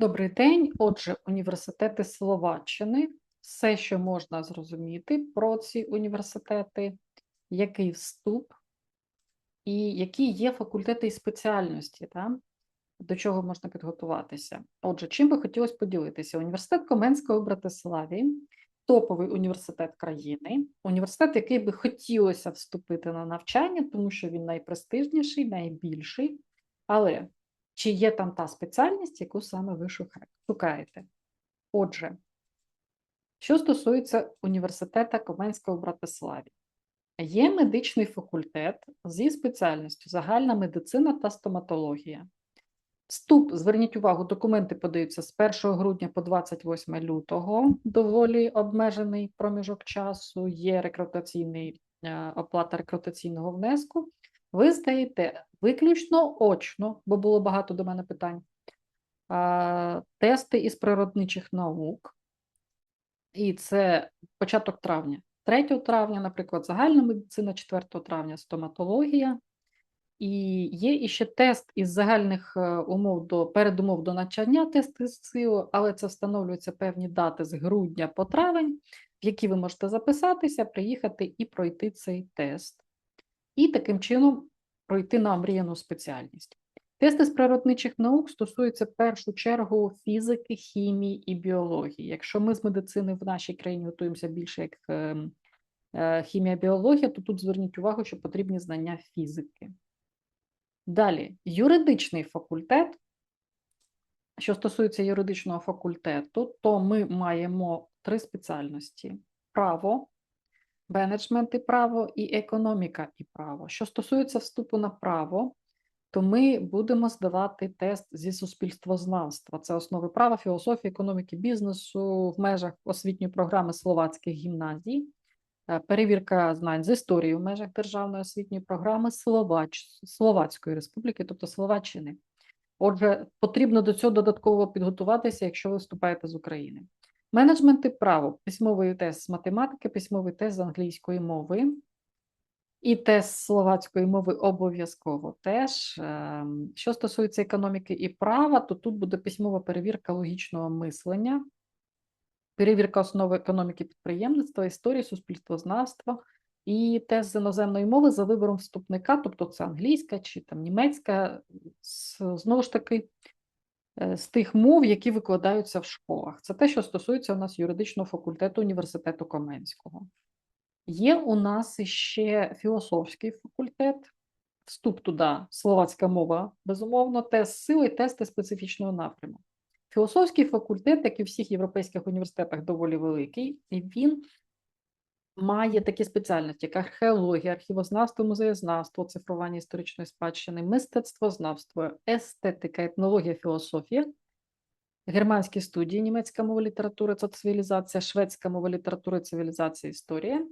Добрий день. Отже, університети Словаччини. Все, що можна зрозуміти про ці університети, який вступ і які є факультети і спеціальності, та? до чого можна підготуватися. Отже, чим би хотілося поділитися? Університет Коменського в Братиславі, топовий університет країни, університет, який би хотілося вступити на навчання, тому що він найпрестижніший, найбільший. Але чи є там та спеціальність, яку саме ви шукаєте? Отже, що стосується університету Коменського в Братиславі, є медичний факультет зі спеціальністю загальна медицина та стоматологія. Вступ, зверніть увагу, документи подаються з 1 грудня по 28 лютого, доволі обмежений проміжок часу, є рекрутаційний е, оплата рекрутаційного внеску. Ви здаєте виключно очно, бо було багато до мене питань. Тести із природничих наук, і це початок травня. 3 травня, наприклад, загальна медицина, 4 травня стоматологія. І є іще тест із загальних е, умов до передумов до навчання, тест із СИО, але це встановлюються певні дати з грудня по травень, в які ви можете записатися, приїхати і пройти цей тест. І таким чином пройти на омріяну спеціальність. Тести з природничих наук стосуються в першу чергу фізики, хімії і біології. Якщо ми з медицини в нашій країні готуємося більше як ем, е, хімія, біологія, то тут зверніть увагу, що потрібні знання фізики. Далі, юридичний факультет. Що стосується юридичного факультету, то ми маємо три спеціальності: право, менеджмент і право, і економіка і право. Що стосується вступу на право, то ми будемо здавати тест зі суспільствознавства. Це основи права, філософії, економіки, бізнесу в межах освітньої програми словацьких гімназій, е, перевірка знань з історії в межах державної освітньої програми Словач... Словацької Республіки, тобто Словаччини. Отже, потрібно до цього додатково підготуватися, якщо ви вступаєте з України. Менеджмент і право, письмовий тест з математики, письмовий тест з англійської мови. І тест словацької мови обов'язково теж. Ем, що стосується економіки і права, то тут буде письмова перевірка логічного мислення, перевірка основи економіки підприємництва, історії, суспільствознавства і тест з іноземної мови за вибором вступника, тобто це англійська чи там німецька, знову ж таки, з тих мов, які викладаються в школах. Це те, що стосується у нас юридичного факультету університету Каменського. Є у нас ще філософський факультет, вступ туди, словацька мова, безумовно, тест сили, тести специфічного напряму. Філософський факультет, як і в всіх європейських університетах, доволі великий, і він має такі спеціальності, як археологія, архівознавство, музеєзнавство, цифрування історичної спадщини, мистецтвознавство, естетика, етнологія, філософія, германські студії, німецька мова літератури, це цивілізація, шведська мова літератури, цивілізація, історія.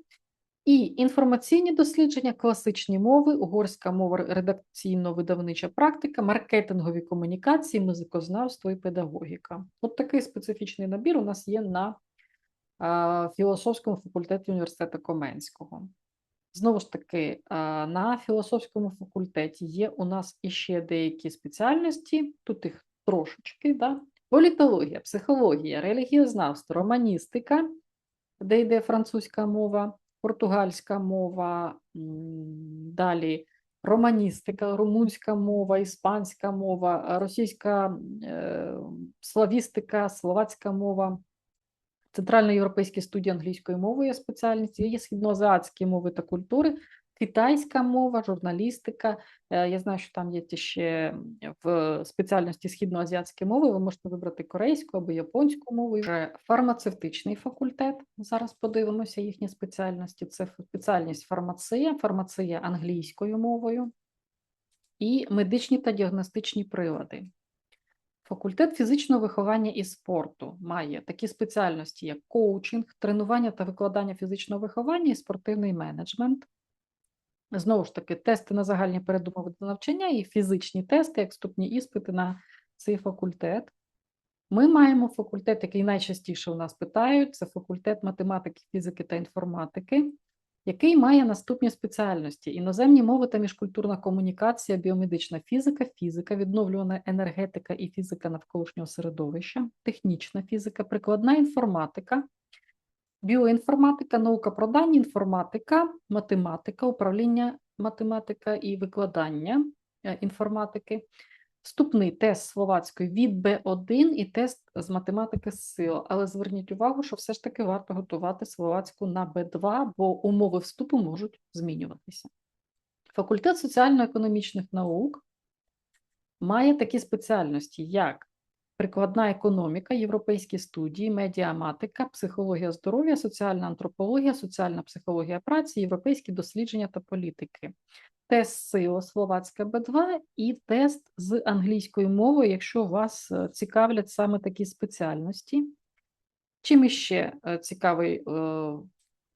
І інформаційні дослідження, класичні мови, угорська мова редакційно-видавнича практика, маркетингові комунікації, музикознавство і педагогіка. От такий специфічний набір у нас є на філософському факультеті університету Коменського. Знову ж таки, на філософському факультеті є у нас іще деякі спеціальності, тут їх трошечки, да? політологія, психологія, релігіознавство, романістика, де йде французька мова, португальська мова, далі романістика, румунська мова, іспанська мова, російська е, славістика, словацька мова. Центральноєвропейські студії англійської мови є спеціальність, є східноазіатські мови та культури, китайська мова, журналістика. Е, я знаю, що там є ще в спеціальності східноазіатські мови. Ви можете вибрати корейську або японську мову. Вже фармацевтичний факультет. Зараз подивимося їхні спеціальності. Це спеціальність фармація, фармація англійською мовою і медичні та діагностичні прилади. Факультет фізичного виховання і спорту має такі спеціальності, як коучинг, тренування та викладання фізичного виховання і спортивний менеджмент. Знову ж таки, тести на загальні передумови до навчання і фізичні тести, як вступні іспити на цей факультет. Ми маємо факультет, який найчастіше у нас питають: це факультет математики, фізики та інформатики. Який має наступні спеціальності: іноземні мови та міжкультурна комунікація, біомедична фізика, фізика, відновлювана енергетика і фізика навколишнього середовища, технічна фізика, прикладна інформатика, біоінформатика, наука про дані, інформатика, математика, управління математика і викладання е, інформатики, вступний тест словацької від Б1 і тест з математики з сил. Але зверніть увагу, що все ж таки варто готувати словацьку на Б2, бо умови вступу можуть змінюватися. Факультет соціально-економічних наук має такі спеціальності, як прикладна економіка, європейські студії, медіаматика, психологія здоров'я, соціальна антропологія, соціальна психологія праці, європейські дослідження та політики. Тест СИО словацька Б2 і тест з англійською мовою, якщо вас е, цікавлять саме такі спеціальності. Чим іще е, цікавий е,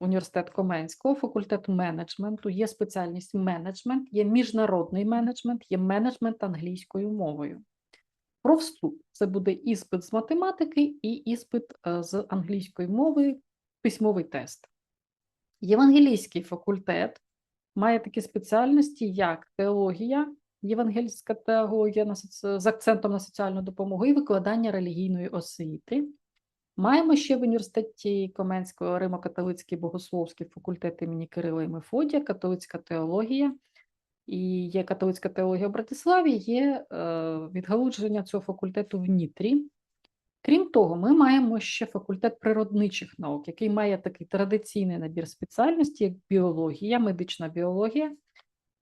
університет Коменського, факультет менеджменту, є спеціальність менеджмент, є міжнародний менеджмент, є менеджмент англійською мовою. Про вступ це буде іспит з математики і іспит з англійської мови, письмовий тест. Євангелійський факультет має такі спеціальності, як теологія, євангельська теологія з акцентом на соціальну допомогу і викладання релігійної освіти. Маємо ще в університеті Коменського Римо-католицький богословський факультет імені Кирила і Мефодія, католицька теологія. І є католицька теологія в Братиславі, є е, відгалудження цього факультету в Нітрі. Крім того, ми маємо ще факультет природничих наук, який має такий традиційний набір спеціальностей, як біологія, медична біологія,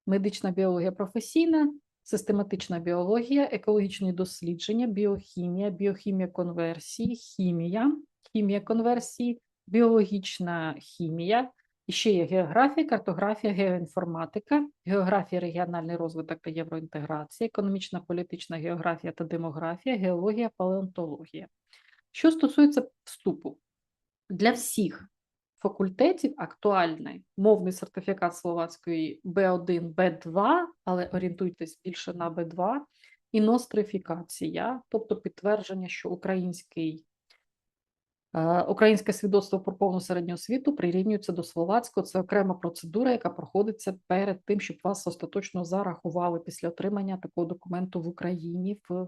медична біологія професійна, систематична біологія, екологічні дослідження, біохімія, біохімія конверсії, хімія, хімія конверсії, біологічна хімія. І ще є географія, картографія, геоінформатика, географія, регіональний розвиток та євроінтеграція, економічна, політична географія та демографія, геологія, палеонтологія. Що стосується вступу, для всіх факультетів актуальний мовний сертифікат словацької B1, B2, але орієнтуйтесь більше на B2, і нострифікація, тобто підтвердження, що український Українське свідоцтво про повну середню освіту прирівнюється до словацького. Це окрема процедура, яка проходиться перед тим, щоб вас остаточно зарахували після отримання такого документу в Україні в,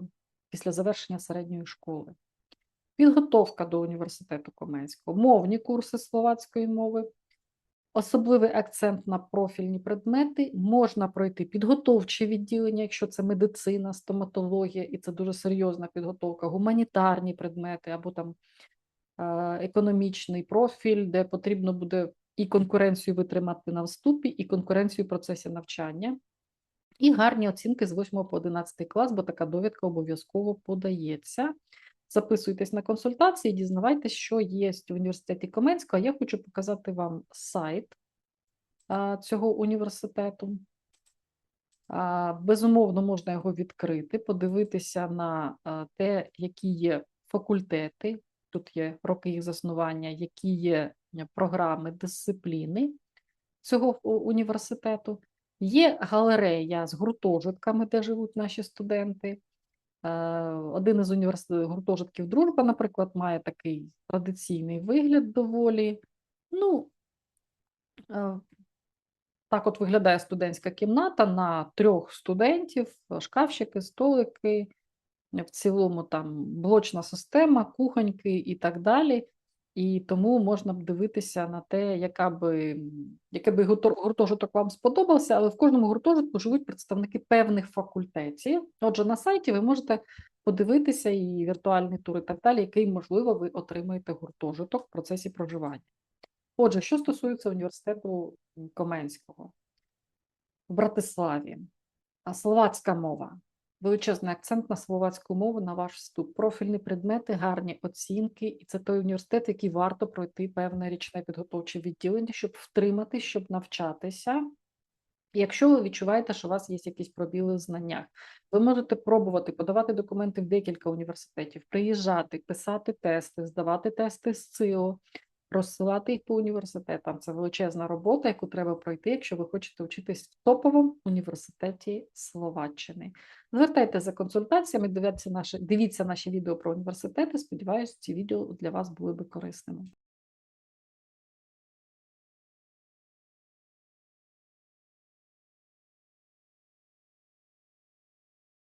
після завершення середньої школи. Підготовка до університету Коменського, мовні курси словацької мови, особливий акцент на профільні предмети, можна пройти підготовче відділення, якщо це медицина, стоматологія, і це дуже серйозна підготовка, гуманітарні предмети або там е, економічний профіль, де потрібно буде і конкуренцію витримати на вступі, і конкуренцію в процесі навчання, і гарні оцінки з 8 по 11 клас, бо така довідка обов'язково подається. Записуйтесь на консультації, дізнавайтесь, що є в університеті Коменського. Я хочу показати вам сайт цього університету. Безумовно, можна його відкрити, подивитися на те, які є факультети, тут є роки їх заснування, які є е, програми, дисципліни цього університету. Є галерея з гуртожитками, де живуть наші студенти. Е, Один із університетів гуртожитків Дружба, наприклад, має такий традиційний вигляд доволі. Ну, е, так от виглядає студентська кімната на трьох студентів, шкафчики, столики, в цілому там блочна система, кухоньки і так далі. І тому можна б дивитися на те, яка би, який би гуртожиток вам сподобався, але в кожному гуртожитку живуть представники певних факультетів. Отже, на сайті ви можете подивитися і віртуальний тур, і так далі, який, можливо, ви отримаєте гуртожиток в процесі проживання. Отже, що стосується університету Коменського в Братиславі, словацька мова. Величезний акцент на словацьку мову на ваш вступ. Профільні предмети, гарні оцінки, і це той університет, який варто пройти певне річне підготовче відділення, щоб втримати, щоб навчатися. Якщо ви відчуваєте, що у вас є якісь пробіли в знаннях, ви можете пробувати подавати документи в декілька університетів, приїжджати, писати тести, здавати тести з ЦИО, розсилати їх по університетам. Це величезна робота, яку треба пройти, якщо ви хочете вчитись в топовому університеті Словаччини. Звертайте за консультаціями, дивіться наші, дивіться наші відео про університети. Сподіваюсь, ці відео для вас були би корисними.